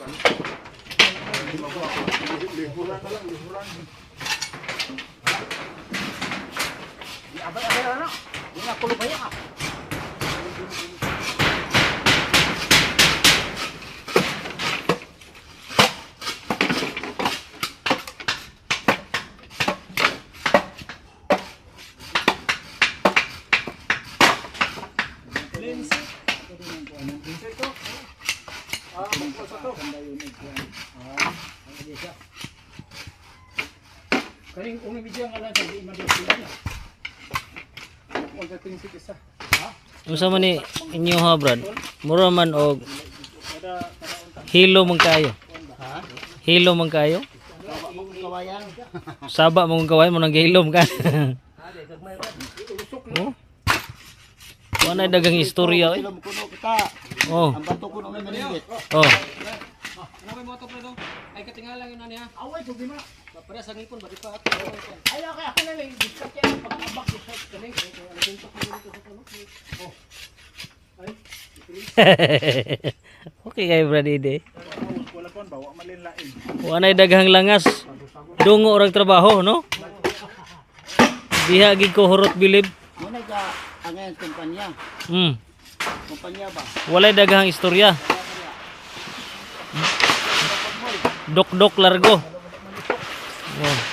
Lihuran na lang, lihuran. Abay-abay na, no? Di na kulo ba yan, ah? Ah, magpo sa to. Umibidyo ang alam sa di madisilan niya. Magdating si isa. Unsa man ni inyo ha, Brad? Mura man og hilo man kayo. Ha? Hilo man kayo. Kawayan. Saba mong kaway mo nang gihilom ka. oh. Wala dagang istorya eh. Mo. Oh. Ang bato kuno may manigit. Oh. Ano may moto pre do? Ay katingala yun niya. Away, tubi mo. Pare sa ngipon bali pa ako. Ay, okay, ako na lang. Discard yan. Pag-abak, discard ka lang. okay kay Brad Ide. Wala pa, bawa malinlain. Wala na daghang langas. Dungo orang trabaho, no? Diha gid ko hurot bilib. Ay ka, ang kumpanya. Hmm. Kumpanya ba? Wala daghang istorya. Dok-dok largo. Oh.